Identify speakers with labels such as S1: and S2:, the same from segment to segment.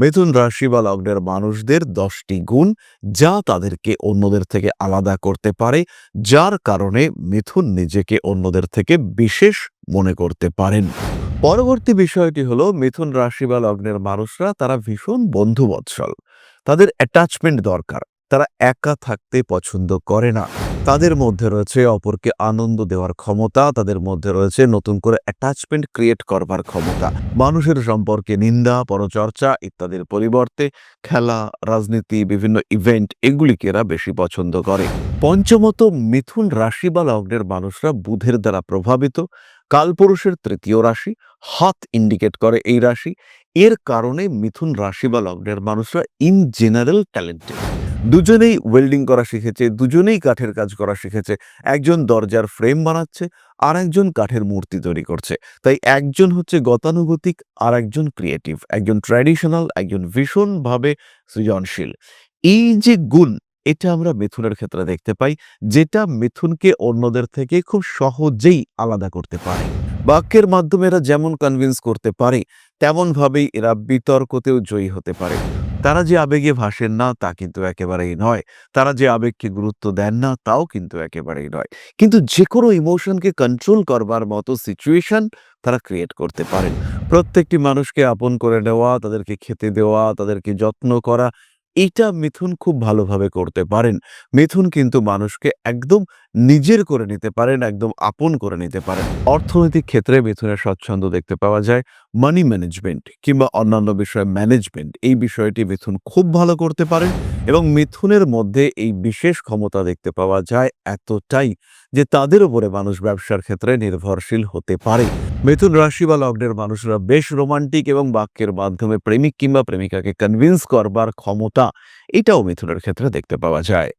S1: মিথুন রাশি বা লগ্নের মানুষদের দশটি গুণ যা তাদেরকে অন্যদের থেকে আলাদা করতে পারে, যার কারণে মিথুন নিজেকে অন্যদের থেকে বিশেষ মনে করতে পারেন। পরবর্তী বিষয়টি হলো, মিথুন রাশি বা লগ্নের মানুষরা তারা ভীষণ বন্ধুবৎসল। তাদের অ্যাটাচমেন্ট দরকার। তারা একা থাকতে পছন্দ করে না। তাদের মধ্যে রয়েছে অপরকে আনন্দ দেওয়ার ক্ষমতা, তাদের মধ্যে রয়েছে নতুন করে অ্যাটাচমেন্ট ক্রিয়েট করবার ক্ষমতা। মানুষের সম্পর্কে নিন্দা, পরচর্চা ইত্যাদির পরিবর্তে খেলা, রাজনীতি, বিভিন্ন ইভেন্ট এগুলিকে এরা বেশি পছন্দ করে। পঞ্চমত, মিথুন রাশি বা লগ্নের মানুষরা বুধের দ্বারা প্রভাবিত। কালপুরুষের তৃতীয় রাশি, হাত ইন্ডিকেট করে এই রাশি। এর কারণে মিথুন রাশি বা লগ্নের মানুষরা ইন জেনারেল ট্যালেন্টেড দুজনেই ওয়েল্ডিং করা শিখেছে, দুজনেই কাঠের কাজ করা শিখেছে। একজন দরজার ফ্রেম বানাচ্ছে আর একজন কাঠের মূর্তি তৈরি করছে। তাই একজন হচ্ছে গতানুগতিক আর একজন ক্রিয়েটিভ একজন ট্র্যাডিশনাল একজন ভীষণভাবে সৃজনশীল। এই যে গুণ, এটা আমরা মিথুনের ক্ষেত্রে দেখতে পাই, যেটা মিথুনকে অন্যদের থেকে খুব সহজেই আলাদা করতে পারে। বাক্যের মাধ্যমে এরা যেমন কনভিন্স করতে পারে, তেমনভাবেই এরা বিতর্কতেও জয়ী হতে পারে। তারা যে আবেগে ভাসেন না, তা কিন্তু একেবারেই নয়। তারা যে আবেগকে গুরুত্ব দেন না, তাও কিন্তু একেবারেই নয়। কিন্তু যে কোনো ইমোশনকে কন্ট্রোল করবার মতো সিচুয়েশন তারা ক্রিয়েট করতে পারেন। প্রত্যেকটি মানুষকে আপন করে নেওয়া, তাদেরকে খেতে দেওয়া, তাদেরকে যত্ন করা এটা মিথুন খুব ভালোভাবে করতে পারেন। মিথুন কিন্তু মানুষকে একদম নিজের করে নিতে পারেন, একদম আপন করে নিতে পারেন। অর্থনৈতিক ক্ষেত্রে মিথুনের স্বচ্ছন্দ দেখতে পাওয়া যায়। মানি ম্যানেজমেন্ট কিংবা অন্যান্য বিষয়ে ম্যানেজমেন্ট এই বিষয়টি মিথুন খুব ভালো করতে পারেন এবং মিথুনের মধ্যে এই বিশেষ ক্ষমতা দেখতে পাওয়া যায় এতটাই যে তাদের উপরে মানুষ ব্যবসার ক্ষেত্রে নির্ভরশীল হতে পারে। মিথুন রাশি বা লগ্নের মানুষরা বেশ রোমান্টিক এবং বাক্যের মাধ্যমে প্রেমিক কিংবা প্রেমিকাকে কনভিন্স করবার ক্ষমতা এটাও মিথুনের ক্ষেত্রে দেখতে পাওয়া যায়।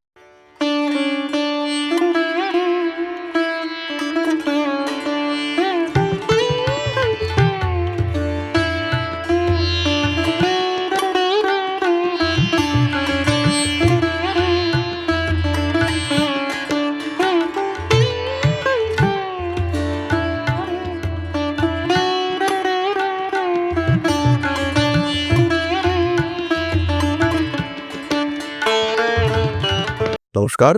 S1: নমস্কার।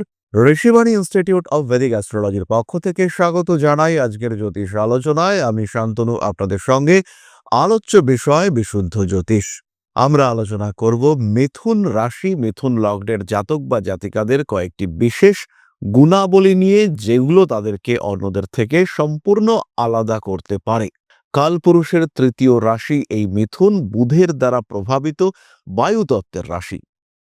S1: ঋষিবাণী ইনস্টিটিউট অফ ভেদিক অ্যাস্ট্রোলজির পক্ষ থেকে স্বাগত জানাই আজকের জ্যোতিষ আলোচনায়। আমি শান্তনু, আপনাদের সঙ্গে আলোচ্য বিষয় বিশুদ্ধ জ্যোতিষ। আমরা আলোচনা করব মিথুন রাশি, মিথুন লগ্নের জাতক বা জাতিকাদের কয়েকটি বিশেষ গুণাবলী নিয়ে যেগুলো তাদেরকে অন্যদের থেকে সম্পূর্ণ আলাদা করতে পারে। কালপুরুষের তৃতীয় রাশি এই মিথুন, বুধের দ্বারা প্রভাবিত বায়ুতত্ত্বের রাশি।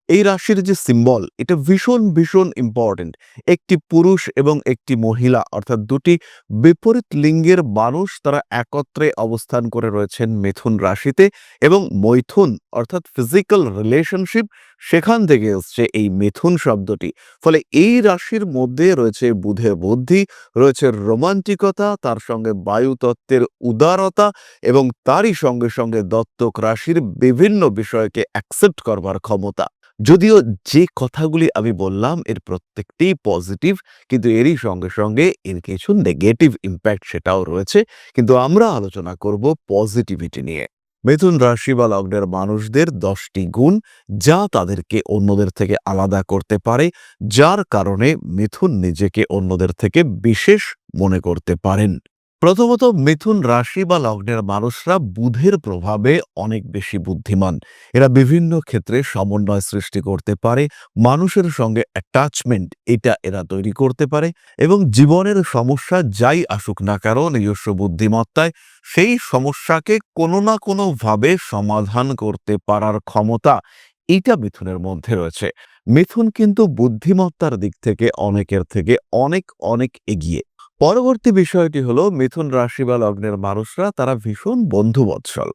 S1: এই রাশির যে সিম্বল এটা ভীষণ ভীষণ ইম্পর্টেন্ট একটি পুরুষ এবং একটি মহিলা, অর্থাৎ দুটি বিপরীত লিঙ্গের মানুষ তারা একত্রে অবস্থান করে রয়েছেন মিথুন রাশিতে এবং মৈথুন, অর্থাৎ ফিজিক্যাল রিলেশনশিপ সেখান থেকে এসছে এই মিথুন শব্দটি। ফলে এই রাশির মধ্যে রয়েছে বুধে বুদ্ধি, রয়েছে রোমান্টিকতা, তার সঙ্গে বায়ুতত্ত্বের উদারতা এবং তারই সঙ্গে সঙ্গে দত্তক রাশির বিভিন্ন বিষয়কে অ্যাকসেপ্ট করবার ক্ষমতা। যদিও যে কথাগুলি আমি বললাম, এর প্রত্যেকটি পজিটিভ কিন্তু এরই সঙ্গে সঙ্গে এর কিছু নেগেটিভ ইম্প্যাক্ট সেটাও রয়েছে। কিন্তু আমরা আলোচনা করব পজিটিভিটি নিয়ে। মিথুন রাশি বা লগ্নের মানুষদের দশটি গুণ, যা তাদেরকে অন্যদের থেকে আলাদা করতে পারে, যার কারণে মিথুন নিজেকে অন্যদের থেকে বিশেষ মনে করতে পারেন। প্রথমত মিথুন রাশি বা লগ্নের মানুষরা বুধের প্রভাবে অনেক বেশি বুদ্ধিমান। এরা বিভিন্ন ক্ষেত্রে সমন্বয় সৃষ্টি করতে পারে, মানুষের সঙ্গে অ্যাটাচমেন্ট এটা এরা তৈরি করতে পারে এবং জীবনের সমস্যা যাই আসুক না কেন, নিজস্ব বুদ্ধিমত্তায় সেই সমস্যাকে কোনো না কোনোভাবে সমাধান করতে পারার ক্ষমতা এটা মিথুনের মধ্যে রয়েছে। মিথুন কিন্তু বুদ্ধিমত্তার দিক থেকে অনেকের থেকে অনেক অনেক এগিয়ে। পরবর্তী বিষয়টি হলো মিথুন রাশি বা লগ্নের মানুষরা তারা ভীষণ বন্ধুবৎসল।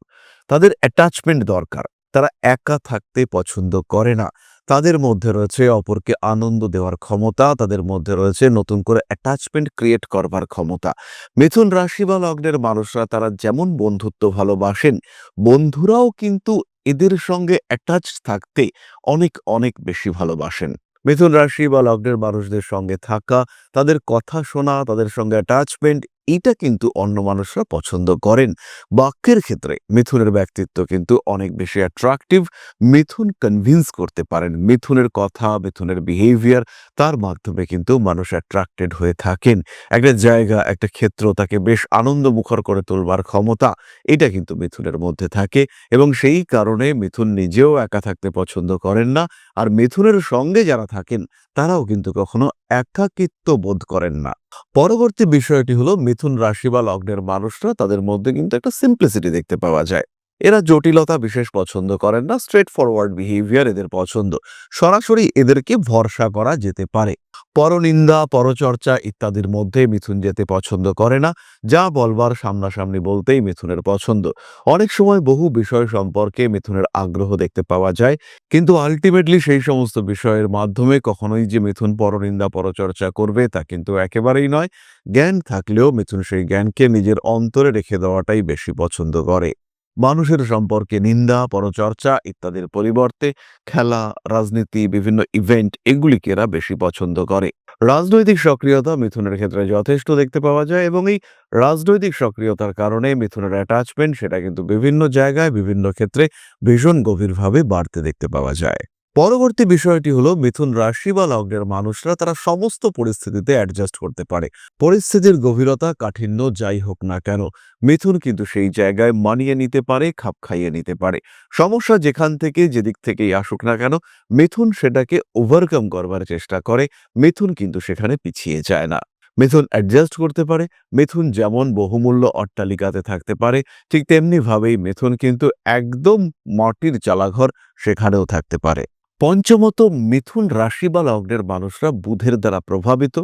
S1: তাদের অ্যাটাচমেন্ট দরকার। তারা একা থাকতে পছন্দ করে না। তাদের মধ্যে রয়েছে অপরকে আনন্দ দেওয়ার ক্ষমতা, তাদের মধ্যে রয়েছে নতুন করে অ্যাটাচমেন্ট ক্রিয়েট করবার ক্ষমতা। মিথুন রাশি বা লগ্নের মানুষরা তারা যেমন বন্ধুত্ব ভালোবাসেন, বন্ধুরাও কিন্তু এদের সঙ্গে অ্যাটাচ থাকতে অনেক অনেক বেশি ভালোবাসেন। মিথুন রাশি বা লগ্নের মানুষদের সঙ্গে থাকা তাদের কথা শোনা তাদের সঙ্গে অ্যাটাচমেন্ট এটা কিন্তু অন্য মানুষরা পছন্দ করেন। বাক্যের ক্ষেত্রে মিথুনের ব্যক্তিত্ব কিন্তু অনেক বেশি অ্যাট্রাকটিভ মিথুন কনভিন্স করতে পারেন। মিথুনের কথা, মিথুনের বিহেভিয়ার তার মাধ্যমে কিন্তু মানুষ অ্যাট্রাক্টেড হয়ে থাকেন। একটা জায়গা, একটা ক্ষেত্র তাকে বেশ আনন্দমুখর করে তোলবার ক্ষমতা, এটা কিন্তু মিথুনের মধ্যে থাকে এবং সেই কারণে মিথুন নিজেও একা থাকতে পছন্দ করেন না। আর মিথুনের সঙ্গে যারা থাকেন, তারাও কিন্তু কখনো একাকিত্ব বোধ করেন না। পরবর্তী বিষয়টি হলো মিথুন রাশি বা লগ্নের মানুষরা তাদের মধ্যে কিন্তু একটা সিম্পলিসিটি দেখতে পাওয়া যায়। এরা জটিলতা বিশেষ পছন্দ করেন না স্ট্রেট ফরওয়ার্ড বিহেভিয়ার এদের পছন্দ। সরাসরি এদেরকে ভরসা করা যেতে পারে। পরনিন্দা, পরচর্চা ইত্যাদির মধ্যে মিথুন যেতে পছন্দ করে না, যা বলবার সামনাসামনি বলতেই মিথুনের পছন্দ। অনেক সময় বহু বিষয় সম্পর্কে মিথুনের আগ্রহ দেখতে পাওয়া যায়, কিন্তু আলটিমেটলি সেই সমস্ত বিষয়ের মাধ্যমে কখনোই যে মিথুন পরনিন্দা, পরচর্চা করবে তা কিন্তু একেবারেই নয়। জ্ঞান থাকলেও মিথুন সেই জ্ঞানকে নিজের অন্তরে রেখে দেওয়াটাই বেশি পছন্দ করে। মানুষের সম্পর্কে নিন্দা, পরচর্চা ইত্যাদির পরিবর্তে খেলা, রাজনীতি, বিভিন্ন ইভেন্ট এগুলিকে এরা বেশি পছন্দ করে। রাজনৈতিক সক্রিয়তা মিথুনের ক্ষেত্রে যথেষ্ট দেখতে পাওয়া যায় এবং এই রাজনৈতিক সক্রিয়তার কারণে মিথুনের অ্যাটাচমেন্ট সেটা কিন্তু বিভিন্ন জায়গায়, বিভিন্ন ক্ষেত্রে ভীষণ গভীরভাবে বাড়তে দেখতে পাওয়া যায়। পরবর্তী বিষয়টি হলো, মিথুন রাশি বা লগ্নের মানুষরা তারা সমস্ত পরিস্থিতিতে অ্যাডজাস্ট করতে পারে। পরিস্থিতির গভীরতা, কাঠিন্য যাই হোক না কেন, মিথুন কিন্তু সেই জায়গায় মানিয়ে নিতে পারে, খাপ খাইয়ে নিতে পারে। সমস্যা যেখান থেকে, যেদিক থেকেই আসুক না কেন, মিথুন সেটাকে ওভারকাম করবার চেষ্টা করে, মিথুন কিন্তু সেখানে পিছিয়ে যায় না। মিথুন অ্যাডজাস্ট করতে পারে, মিথুন যেমন বহুমূল্য অট্টালিকাতে থাকতে পারে, ঠিক তেমনিভাবেই মিথুন কিন্তু একদম মাটির চালাঘর সেখানেও থাকতে পারে। পঞ্চমত, মিথুন রাশি বা লগ্নের মানুষরা বুধের দ্বারা প্রভাবিত,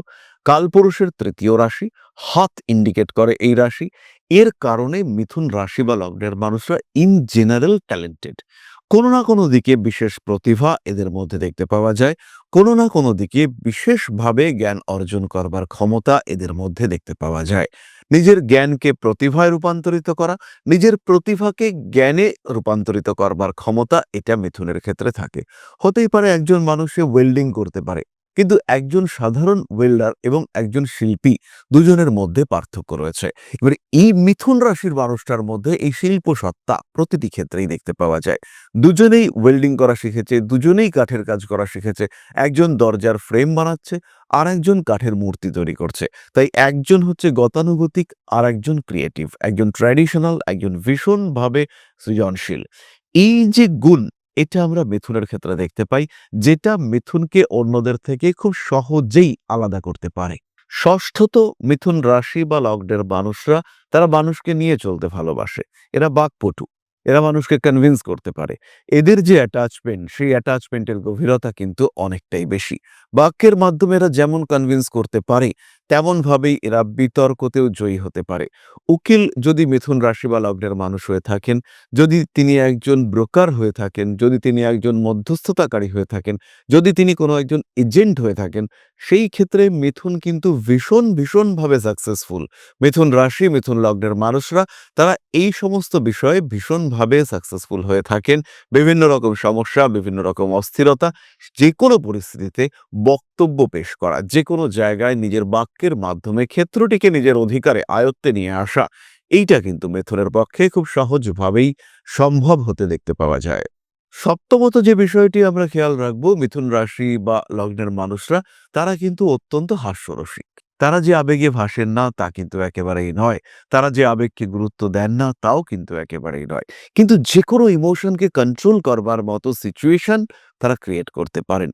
S1: কালপুরুষের তৃতীয় রাশি হাত ইন্ডিকেট করে এই রাশি। এর কারণে মিথুন রাশি বা লগ্নের মানুষরা ইন জেনারেল ট্যালেন্টেড কোনো না কোনো দিকে বিশেষ প্রতিভা এদের মধ্যে দেখতে পাওয়া যায়, কোনো না কোনো দিকে বিশেষভাবে জ্ঞান অর্জন করবার ক্ষমতা এদের মধ্যে দেখতে পাওয়া যায়। নিজের জ্ঞানকে প্রতিভায় রূপান্তরিত করা, নিজের প্রতিভাকে জ্ঞানে রূপান্তরিত করবার ক্ষমতা এটা মিথুনের ক্ষেত্রে থাকে। হতেই পারে একজন মানুষে ওয়েল্ডিং করতে পারে। কিন্তু একজন সাধারণ ওয়েল্ডার এবং একজন শিল্পী দুজনের মধ্যে পার্থক্য রয়েছে। এবার এই মিথুন রাশির মানুষটার মধ্যে এই শিল্প সত্তা প্রতিটি ক্ষেত্রেই দেখতে পাওয়া যায়। দুজনেই ওয়েল্ডিং করা শিখেছে, দুজনেই কাঠের কাজ করা শিখেছে। একজন দরজার ফ্রেম বানাচ্ছে, আর একজন কাঠের মূর্তি তৈরি করছে। তাই একজন হচ্ছে গতানুগতিক, আর একজন ক্রিয়েটিভ একজন ট্র্যাডিশনাল একজন ভীষণভাবে সৃজনশীল। এই যে গুণ এটা আমরা মিথুনের ক্ষেত্রে দেখতে পাই, যেটা মিথুনকে অন্যদের থেকে খুব সহজেই আলাদা করতে পারে। ষষ্ঠত মিথুন রাশি বা লগ্নের মানুষরা, তারা মানুষকে নিয়ে চলতে ভালোবাসে। এরা বাকপটু, এরা মানুষকে কনভিন্স করতে পারে। এদের যে অ্যাটাচমেন্ট সেই অ্যাটাচমেন্টের গভীরতা কিন্তু অনেকটাই বেশি। বাক্যের মাধ্যমে এরা যেমন কনভিন্স করতে পারে তেমনভাবেই এরা বিতর্কতেও জয়ী হতে পারে। উকিল যদি মিথুন রাশি বা লগ্নের মানুষ হয়ে থাকেন, যদি তিনি একজন ব্রোকার হয়ে থাকেন, যদি তিনি একজন মধ্যস্থতাকারী হয়ে থাকেন, যদি তিনি কোনো একজন এজেন্ট হয়ে থাকেন, সেই ক্ষেত্রে মিথুন কিন্তু ভীষণ, ভীষণভাবে সাকসেসফুল মিথুন রাশি, মিথুন লগ্নের মানুষরা, তারা এই সমস্ত বিষয়ে ভীষণভাবে সাকসেসফুল হয়ে থাকেন। বিভিন্ন রকম সমস্যা, বিভিন্ন রকম অস্থিরতা যে কোনো পরিস্থিতিতে বক্তব্য পেশ করা যে কোনো জায়গায় নিজের বাক্যের মাধ্যমে ক্ষেত্রটিকে নিজের অধিকারে আয়ত্তে নিয়ে আসা, এইটা কিন্তু মেথুনের পক্ষে খুব সহজভাবেই সম্ভব হতে দেখতে পাওয়া যায়। সপ্তমত যে বিষয়টি আমরা খেয়াল রাখব, মিথুন রাশি বা লগ্নের মানুষরা, তারা কিন্তু অত্যন্ত হাস্যরসিক। তারা যে আবেগে ভাসেন না, তা কিন্তু একেবারেই নয়। তারা যে আবেগকে গুরুত্ব দেন না, তাও কিন্তু একেবারেই নয়। কিন্তু যে কোনো ইমোশনকে কন্ট্রোল করবার মতো সিচুয়েশন তারা ক্রিয়েট করতে পারেন।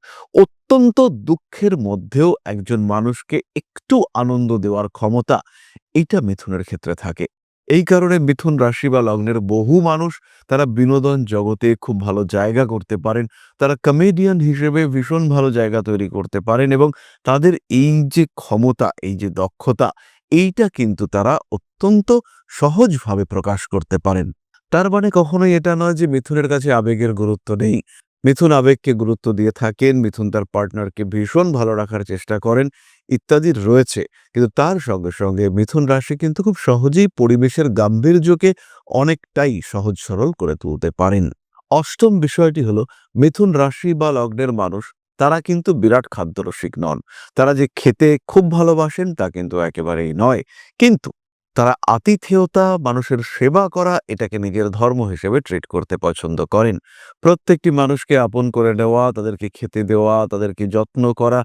S1: অত্যন্ত দুঃখের মধ্যেও একজন মানুষকে একটু আনন্দ দেওয়ার ক্ষমতা এটা মিথুনের ক্ষেত্রে থাকে। এই কারণে মিথুন রাশি বা লগ্নের বহু মানুষ তারা বিনোদন জগতে খুব ভালো জায়গা করতে পারেন, তারা কমেডিয়ান হিসেবে ভীষণ ভালো জায়গা তৈরি করতে পারেন এবং তাদের এই যে ক্ষমতা, এই যে দক্ষতা, এইটা কিন্তু তারা অত্যন্ত সহজভাবে প্রকাশ করতে পারেন। তার মানে কখনোই এটা নয় যে মিথুনের কাছে আবেগের গুরুত্ব নেই। মিথুন আবেগকে গুরুত্ব দিয়ে থাকেন, মিথুন তার পার্টনারকে ভীষণ ভালো রাখার চেষ্টা করেন, ইত্যাদি রয়েছে। কিন্তু তার সঙ্গে সঙ্গে মিথুন রাশি কিন্তু খুব সহজেই পরিবেশের গাম্ভীর্যকে অনেকটাই সহজ সরল করে তুলতে পারেন। অষ্টম বিষয়টি হলো, মিথুন রাশি বা লগ্নের মানুষ, তারা কিন্তু বিরাট খাদ্যরসিক নন। তারা যে খেতে খুব ভালোবাসেন তা কিন্তু একেবারেই নয়। কিন্তু তারা আতিথেয়তা, মানুষের সেবা করা, এটাকে নিজের ধর্ম হিসেবে ট্রিট করতে পছন্দ করেন। প্রত্যেকটি মানুষকে আপন করে নেওয়া, তাদেরকে খেতে দেওয়া, তাদেরকে যত্ন করা,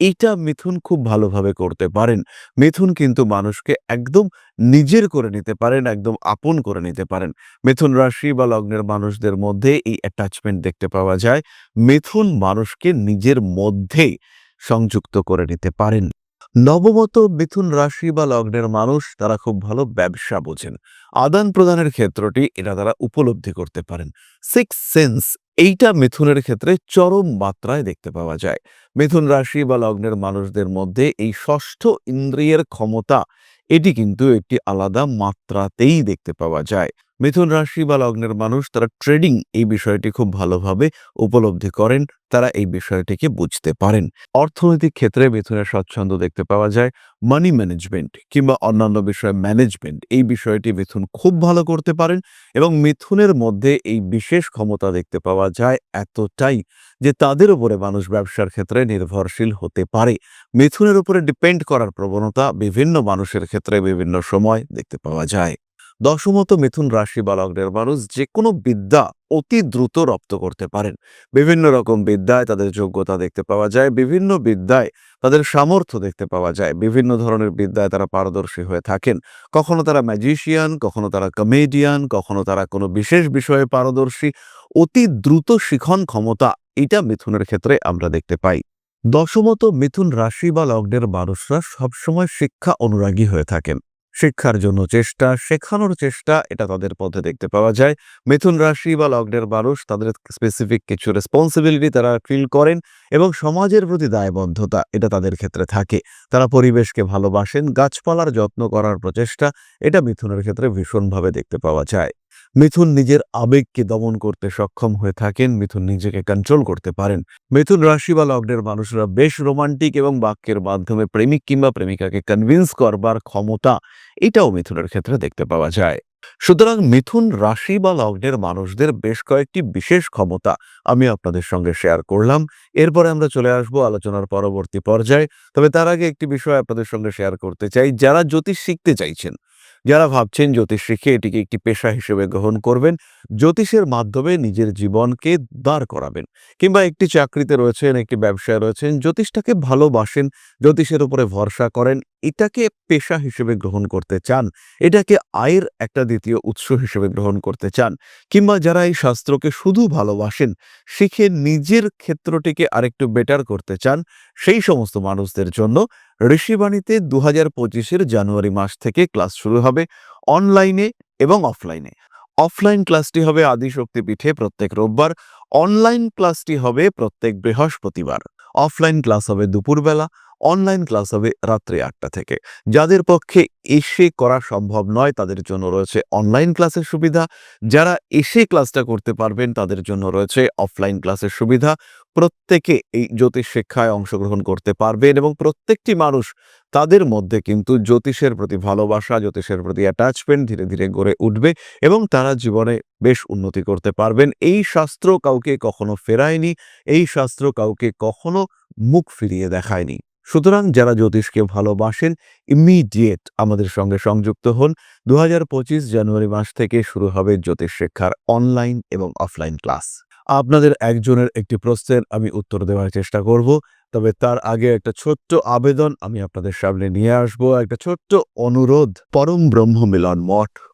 S1: এটা মিথুন খুব ভালোভাবে করতে পারেন। মিথুন কিন্তু মানুষকে একদম নিজের করে নিতে পারেন, একদম আপন করে নিতে পারেন। মিথুন রাশি বা লগ্নের মানুষদের মধ্যে এই অ্যাটাচমেন্ট দেখতে পাওয়া যায়। মিথুন মানুষকে নিজের মধ্যে সংযুক্ত করে নিতে পারেন। নবমত মিথুন রাশি বা লগ্নের মানুষ তারা খুব ভালো ব্যবসা বোঝেন। আদান প্রদানের ক্ষেত্রটি এটা তারা উপলব্ধি করতে পারেন। সিক্স সেন্স এইটা মিথুনের ক্ষেত্রে চরম মাত্রায় দেখতে পাওয়া যায়। মিথুন রাশি বা লগ্নের মানুষদের মধ্যে এই ষষ্ঠ ইন্দ্রিয়ের ক্ষমতা, এটি কিন্তু একটি আলাদা মাত্রাতেই দেখতে পাওয়া যায়। মিথুন রাশি বা লগ্নের মানুষ তারা ট্রেডিং এই বিষয়টি খুব ভালোভাবে উপলব্ধি করেন। তারা এই বিষয়টিকে বুঝতে পারেন। অর্থনৈতিক ক্ষেত্রে মিথুনের স্বচ্ছন্দ দেখতে পাওয়া যায় মানি ম্যানেজমেন্ট কিংবা অন্যান্য বিষয়ে ম্যানেজমেন্ট এই বিষয়টি মিথুন খুব ভালো করতে পারেন এবং মিথুনের মধ্যে এই বিশেষ ক্ষমতা দেখতে পাওয়া যায় এতটাই যে তাদের উপরে মানুষ ব্যবসার ক্ষেত্রে নির্ভরশীল হতে পারে। মিথুনের উপরে ডিপেন্ড করার প্রবণতা বিভিন্ন মানুষের ক্ষেত্রে বিভিন্ন সময় দেখতে পাওয়া যায়। দশমত মিথুন রাশি বা লগ্নের মানুষ যে কোনো বিদ্যা অতি দ্রুত রপ্ত করতে পারেন। বিভিন্ন রকম বিদ্যায় তাদের যোগ্যতা দেখতে পাওয়া যায়, বিভিন্ন বিদ্যায় তাদের সামর্থ্য দেখতে পাওয়া যায়, বিভিন্ন ধরনের বিদ্যায় তারা পারদর্শী হয়ে থাকেন। কখনো তারা ম্যাজিশিয়ান কখনো তারা কমেডিয়ান কখনো তারা কোনো বিশেষ বিষয়ে পারদর্শী, অতি দ্রুত শিখন ক্ষমতা এটা মিথুনের ক্ষেত্রে আমরা দেখতে পাই। দশমত মিথুন রাশি বা লগ্নের মানুষরা সবসময় শিক্ষা অনুরাগী হয়ে থাকেন। শিক্ষার জন্য চেষ্টা, শেখানোর চেষ্টা, এটা তাদের পথে দেখতে পাওয়া যায়। মিথুন রাশি বা লগ্নের মানুষ, তাদের স্পেসিফিক কিছু রেসপন্সিবিলিটি তারা ফিল করেন এবং সমাজের প্রতি দায়বদ্ধতা, এটা তাদের ক্ষেত্রে থাকে। তারা পরিবেশকে ভালোবাসেন, গাছপালার যত্ন করার প্রচেষ্টা, এটা মিথুনের ক্ষেত্রে ভীষণভাবে দেখতে পাওয়া যায়। মিথুন নিজের আবেগকে দমন করতে সক্ষম হয়ে থাকেন, মিথুন নিজেকে কন্ট্রোল করতে পারেন। মিথুন রাশি বা লগ্নের মানুষরা বেশ রোমান্টিক এবং বাক্যের মাধ্যমে প্রেমিক কিংবা প্রেমিকাকে কনভিন্স করবার ক্ষমতা এটাও মিথুনের ক্ষেত্রে দেখতে পাওয়া যায়। সুতরাং মিথুন রাশি বা লগ্নের মানুষদের বেশ কয়েকটি বিশেষ ক্ষমতা আমি আপনাদের সঙ্গে শেয়ার করলাম। এরপরে আমরা চলে আসব আলোচনার পরবর্তী পর্যায়ে। তবে তার আগে একটি বিষয় আপনাদের সঙ্গে শেয়ার করতে চাই। যারা জ্যোতিষ শিখতে চাইছেন যারা ভাবছেন জ্যোতিষ শিখে এটিকে একটি পেশা হিসেবে গ্রহণ করবেন, জ্যোতিষের মাধ্যমে নিজের জীবনকে দাঁড় করাবেন কিংবা একটি চাকরিতে রয়েছেন, একটি ব্যবসায় রয়েছেন, জ্যোতিষটাকে ভালোবাসেন, জ্যোতিষের উপরে ভরসা করেন, এটাকে পেশা হিসেবে গ্রহণ করতে চান, এটাকে আয়ের একটা দ্বিতীয় উৎস হিসেবে গ্রহণ করতে চান কিংবা যারা এই শাস্ত্রকে শুধু ভালোবাসেন, শিখে নিজের ক্ষেত্রটিকে আরেকটু বেটার করতে চান, সেই সমস্ত মানুষদের জন্য ঋষিবাণীতে দু হাজার পঁচিশের জানুয়ারি মাস থেকে ক্লাস শুরু হবে অনলাইনে এবং অফলাইনে। অফলাইন ক্লাসটি হবে আদিশক্তি পীঠে প্রত্যেক রোববার, অনলাইন ক্লাসটি হবে প্রত্যেক বৃহস্পতিবার। অফলাইন ক্লাস হবে দুপুরবেলা অনলাইন ক্লাস হবে রাত্রি আটটা থেকে। যাদের পক্ষে এসে করা সম্ভব নয়, তাদের জন্য রয়েছে অনলাইন ক্লাসের সুবিধা। যারা এসে ক্লাসটা করতে পারবেন, তাদের জন্য রয়েছে অফলাইন ক্লাসের সুবিধা। প্রত্যেকে এই জ্যোতিষ শিক্ষায় অংশগ্রহণ করতে পারবেন এবং প্রত্যেকটি মানুষ তাদের মধ্যে কিন্তু জ্যোতিষের প্রতি ভালোবাসা, জ্যোতিষের প্রতি অ্যাটাচমেন্ট ধীরে ধীরে গড়ে উঠবে এবং তারা জীবনে বেশ উন্নতি করতে পারবেন। এই শাস্ত্র কাউকে কখনো ফেরায়নি, এই শাস্ত্র কাউকে কখনো মুখ ফিরিয়ে দেখায়নি। সুতরাং যারা জ্যোতিষকে ভালোবাসেন ইমিডিয়েট আমাদের সঙ্গে সংযুক্ত হন। দুহাজার পঁচিশ জানুয়ারি মাস থেকে শুরু হবে জ্যোতিষ শিক্ষার অনলাইন এবং অফলাইন ক্লাস আপনাদের একজনের একটি প্রশ্নের আমি উত্তর দেওয়ার চেষ্টা করব, তবে তার আগে একটা ছোট্ট আবেদন আমি আপনাদের সামনে নিয়ে আসব। একটা ছোট্ট অনুরোধ, পরম ব্রহ্ম মিলন মঠ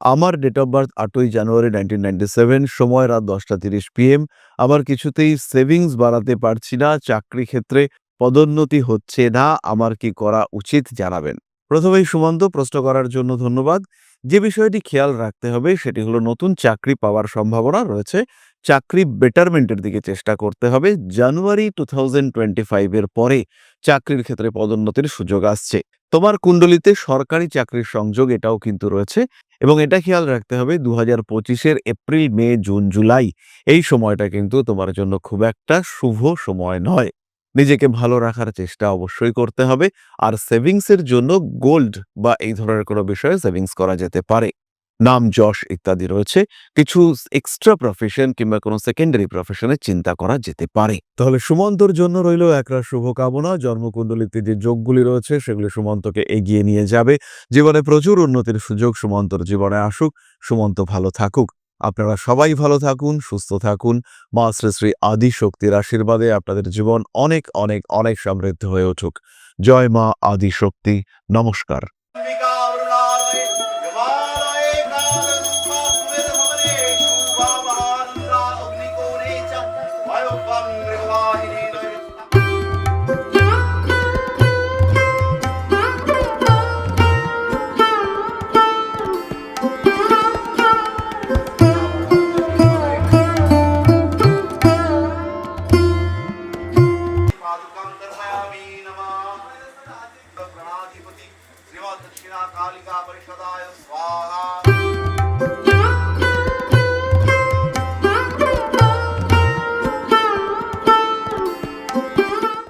S1: আমার ডেট অফ বার্থ আটই জানুয়ারি নাইনটিন নাইনটি সেভেন সময় রাত দশটা তিরিশ পিএম আমার কিছুতেই সেভিংস বাড়াতে পারছি না, চাকরি ক্ষেত্রে পদোন্নতি হচ্ছে না, আমার কি করা উচিত জানাবেন। প্রথমেই সুমন্ত, প্রশ্ন করার জন্য ধন্যবাদ। যে বিষয়টি খেয়াল রাখতে হবে, সেটি হলো নতুন চাকরি পাওয়ার সম্ভাবনা রয়েছে। চাকরি বেটারমেন্টের দিকে চেষ্টা করতে হবে। জানুয়ারি টু থাউজেন্ড টোয়েন্টি ফাইভের পরে চাকরির ক্ষেত্রে পদোন্নতির সুযোগ আসছে। তোমার কুণ্ডলিতে সরকারি চাকরির সংযোগ এটাও কিন্তু রয়েছে এবং এটা খেয়াল রাখতে হবে দু হাজার পঁচিশের এপ্রিল, মে, জুন, জুলাই এই সময়টা কিন্তু তোমার জন্য খুব একটা শুভ সময় নয়। নিজেকে ভালো রাখার চেষ্টা অবশ্যই করতে হবে। আর সেভিংসের জন্য গোল্ড বা এই ধরনের কোনো বিষয়ে সেভিংস করা যেতে পারে। নাম যশ ইত্যাদি রয়েছে, কিছু এক্সট্রা প্রফেশন কিংবা কোনো সেকেন্ডারি প্রফেশনে চিন্তা করা যেতে পারে। তাহলে সুমন্তর জন্য রইল একরা শুভকামনা। জন্মকুণ্ডলিতে যে যোগগুলি রয়েছে, সেগুলি সুমন্তকে এগিয়ে নিয়ে যাবে। জীবনে প্রচুর উন্নতির সুযোগ সুমন্তর জীবনে আসুক। সুমন্ত ভালো থাকুক। আপনারা সবাই ভালো থাকুন, সুস্থ থাকুন। মা শ্রী শ্রী আদি শক্তির আশীর্বাদে আপনাদের জীবন অনেক অনেক অনেক সমৃদ্ধ হয়ে উঠুক। জয় মা আদি শক্তি নমস্কার।